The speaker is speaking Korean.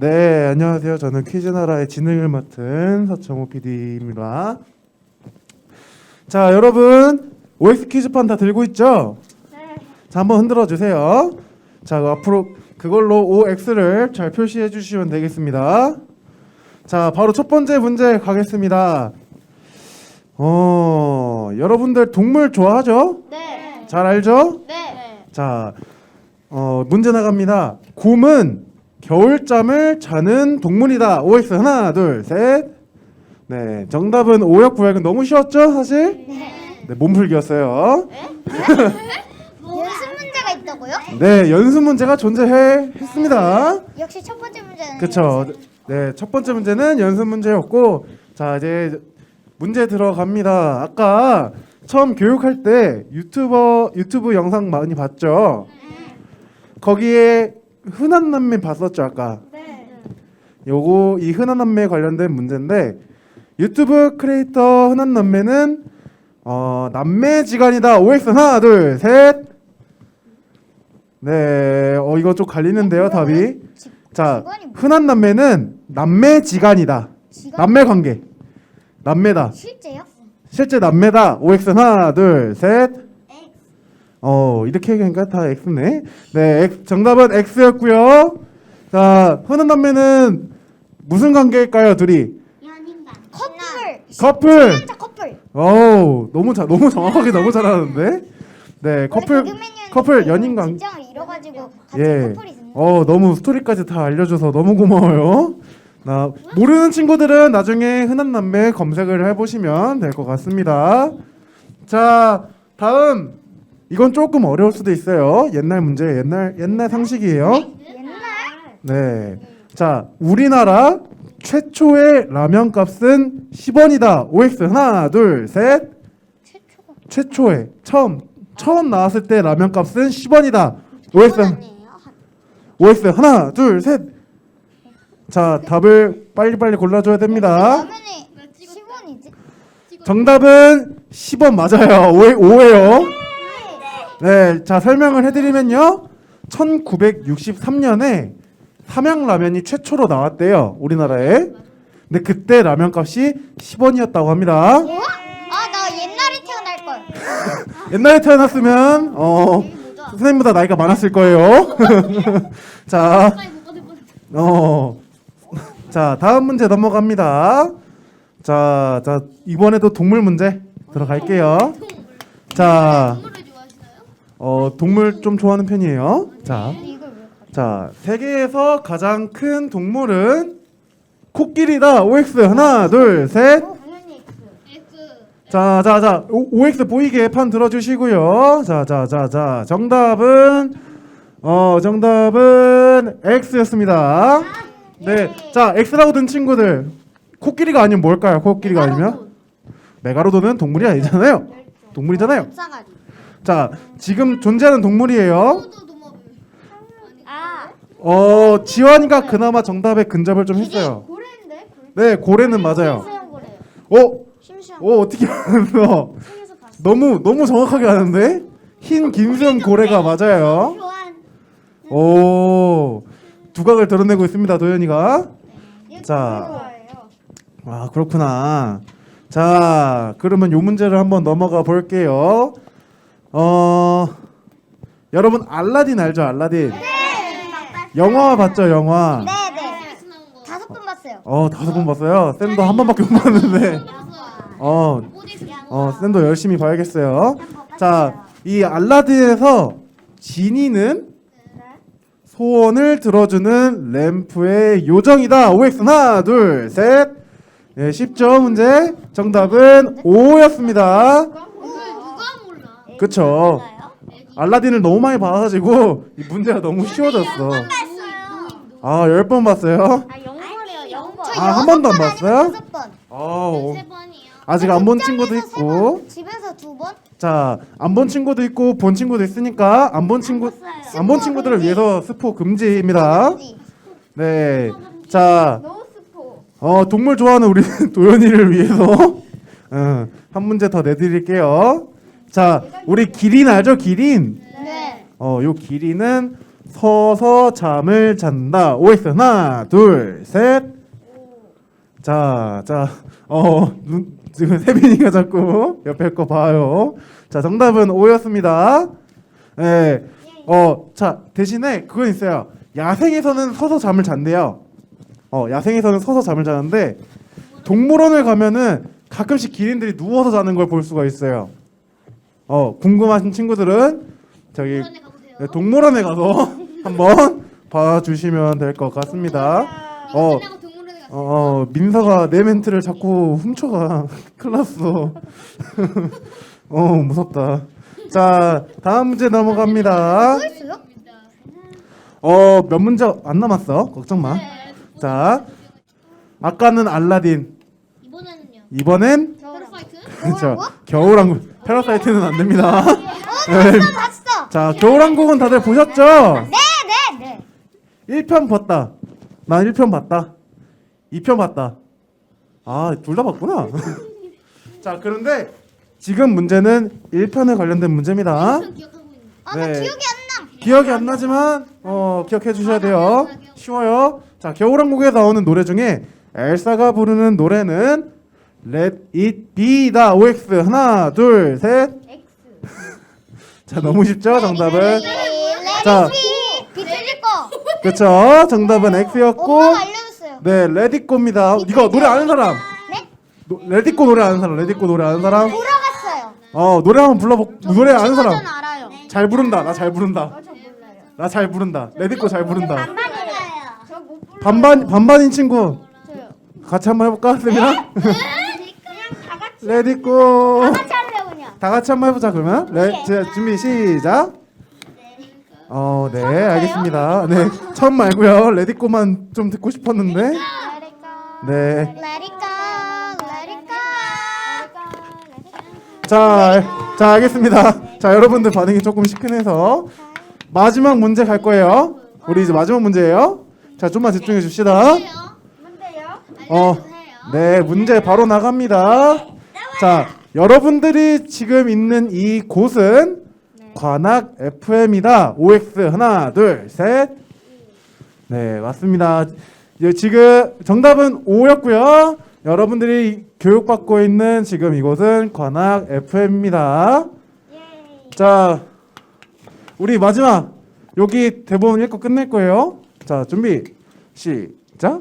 네, 안녕하세요. 저는 퀴즈나라의 진행을 맡은 서청호 PD입니다. 자, 여러분 OX 퀴즈판 다 들고 있죠? 네. 자, 한번 흔들어 주세요. 자, 앞으로 그걸로 OX를 잘 표시해 주시면 되겠습니다. 자, 바로 첫 번째 문제 가겠습니다. 어, 여러분들 동물 좋아하죠? 네. 잘 알죠? 네. 자, 어, 문제 나갑니다. 곰은 겨울잠을 자는 동물이다. OX 하나, 둘, 셋. 네, 정답은 오역 구역은 너무 쉬웠죠, 사실? 네, 몸풀기였어요. 연습 문제가 있다고요? 네, 연습 문제가 존재해 했습니다. 역시 첫 번째 문제는 그렇죠. 네, 첫 번째 문제는 연습 문제였고, 자 이제 문제 들어갑니다. 아까 처음 교육할 때 유튜버 유튜브 영상 많이 봤죠? 거기에 흔한 남매 봤었죠 아까. 네. 요거 이 흔한 남매 관련된 문제인데 유튜브 크리에이터 흔한 남매는 어 남매지간이다. OX 하나 둘 셋. 네, 어 이거 좀 갈리는데요 답이. 지- 자 뭐- 흔한 남매는 남매지간이다. 지가 남매 관계. 남매다. 실제요? 실제 남매다. OX 하나 둘 셋. 어 이렇게 얘기하니까 다 X네. 네, X, 정답은 X였고요. 자 흔한 남매는 무슨 관계일까요, 둘이? 연인간. 커플. 커플. 진짜 커플. 어 너무 잘 너무 정확하게 너무 잘하는데. 네, 커플 커플 연인 관. 직장을 잃어가지고 같이 예. 커플이 있는. 어 너무 스토리까지 다 알려줘서 너무 고마워요. 나 모르는 친구들은 나중에 흔한 남매 검색을 해보시면 될 것 같습니다. 자 다음 이건 조금 어려울 수도 있어요. 옛날 문제 옛날 옛날 상식이에요. 옛날. 네. 자 우리나라 최초의 라면 값은 10원이다. OX 하나 둘 셋. 최초가. 최초의 처음 처음 나왔을 때 라면 값은 10원이다. OX 아니에요? OX 하나 둘 셋. 자 답을 빨리빨리 골라줘야 됩니다. 라면이 10원이지? 정답은 10원 맞아요. 오해, 오해요. 네, 자 설명을 해드리면요. 1963년에 삼양라면이 최초로 나왔대요. 우리나라에. 근데 그때 라면 값이 10원이었다고 합니다. 어? 아, 나 옛날에 태어날 걸. 옛날에 태어났으면 어 선생님보다 나이가 많았을 거예요. 자, 어, 자 다음 문제 넘어갑니다. 자, 자 이번에도 동물 문제 들어갈게요. 자, 어 동물 좀 좋아하는 편이에요. 자? 자 세계에서 가장 큰 동물은 코끼리다. OX 하나, 둘, 셋. 자, 자, 자, O- OX 보이게 판 들어주시고요. 자, 자, 자, 자, 정답은 어, 정답은 X였습니다. 네, 자, X라고 든 친구들, 코끼리가 아니면 뭘까요? 코끼리가 아니면 메가로돈은 동물이 아니잖아요. 동물이잖아요. 자, 지금 존재하는 동물이에요. 아, 어, 지환이가 그나마 정답에 근접을 좀 했어요. 고래인데? 네, 고래는 맞아요. 수영 고래요. 어, 심수영. 어 어떻게 알았어? 책에서 봤어. 너무 너무 정확하게 아는데 흰 김수영 고래가 맞아요. 교환. 오 두각을 드러내고 있습니다 도현이가. 자. 아 그렇구나. 자 그러면 요 문제를 한번 넘어가 볼게요. 어 여러분 알라딘 알죠 알라딘? 영화 봤죠 영화? 네, 네. 다섯 번 봤어요. 어 다섯 번 봤어요. 쌤도 한 번밖에 못 봤는데. 어 어, 쌤도 열심히 봐야겠어요. 자, 이 알라딘에서 지니는 소원을 들어주는 램프의 요정이다. OX 하나, 둘, 셋. 네, 쉽죠 문제. 정답은 O였습니다. 그쵸. 알라딘을 너무 많이 봐가지고 이 문제가 너무 쉬워졌어. 아, 열 번 봤어요? 아, 영번이요. 영번. 아, 한 번도 안 봤어요? 다섯 번. 어, 세 번이요. 아직 안 본 친구도 세 있고. 번, 집에서 두 번. 자, 안 본 친구도 있고 본 친구도 있으니까 안 본 친구 안 본 친구들을 위해서 스포 금지입니다. 네. 자, 스포. 어, 동물 좋아하는 우리 도현이를 위해서 어, 한 문제 더 내드릴게요. 자, 우리 기린 알죠? 기린. 네. 어, 요 기린은 서서 잠을 잔다. OX 하나, 둘, 셋. 자, 자, 어, 눈, 지금 세빈이가 자꾸 옆에 거 봐요. 자, 정답은 O였습니다. 예, 어, 자, 대신에 그건 있어요. 야생에서는 서서 잠을 잔대요. 어, 야생에서는 서서 잠을 자는데 동물원을 가면은 가끔씩 기린들이 누워서 자는 걸 볼 수가 있어요. 어, 궁금하신 친구들은 저기 가보세요. 네, 동물원에 가서 한번 봐주시면 될 것 같습니다. 어, 끝나고 동물원에. 어, 어, 민서가 내 멘트를 자꾸 훔쳐가. 큰일 났어. 어, 무섭다. 자, 다음 문제 넘어갑니다. 또 있어요? 어, 몇 문제 안 남았어. 걱정 마. 네. 자, 아까는 알라딘. 이번에는요. 이번엔? 자, 겨울왕국. 패러사이트는 안 됩니다. 네. 봤어. 자, 겨울왕국은 다들 보셨죠? 네, 네, 네. 1편 봤다. 난 1편 봤다. 2편 봤다. 아, 둘 다 봤구나. 자, 그런데 지금 문제는 1편에 관련된 문제입니다. 기억하고 있는. 아, 나 네. 기억이 안 나. 기억이 안 나지만 어, 기억해 주셔야 돼요. 쉬워요. 자, 겨울왕국에 나오는 노래 중에 엘사가 부르는 노래는 Let It Be다. OX 하나, 둘, 셋. 자, 너무 쉽죠? 정답은 자. 자, 비틀릴 거. 그렇죠. 정답은 X였고 엄마가 알려줬어요. 네, 레디꼬입니다. 이거 노래 아는 사람? 네? 노, 레디꼬 노래 아는 사람? 레디꼬 노래 아는 사람? 돌아갔어요. 어, 노래 한번 불러보. 노래 아는 사람? 알아요. 잘 부른다. 나 잘 부른다. 저 몰라요. 나 잘 부른다. 레디꼬 잘 부른다. 반반이에요. 저못 불러요. 반반 반반인 친구. 같이 한번 해볼까, 세민아? 그냥 다 같이 레디꼬. 다 같이 할래요 그냥. 다 같이 한번 해보자 그러면. 네, 자, 준비 시작. 어, 네, 알겠습니다. 네, 처음 말고요. 레디꼬만 좀 듣고 싶었는데. Let it go. 네. Let it go. Let it go. 자, 자 알겠습니다. 자 여러분들 반응이 조금 시큰해서 마지막 문제 갈 거예요. 우리 이제 마지막 문제예요. 자 좀만 집중해 줍시다. 뭔데요? 어, 네 문제 바로 나갑니다. 자 여러분들이 지금 있는 이 곳은 관악 FM이다. OX 하나 둘 셋. 네 맞습니다. 예, 지금 정답은 O였고요. 여러분들이 교육받고 있는 지금 이곳은 관악 FM입니다. 자, 우리 마지막 여기 대본 읽고 끝낼 거예요. 자, 준비 시작.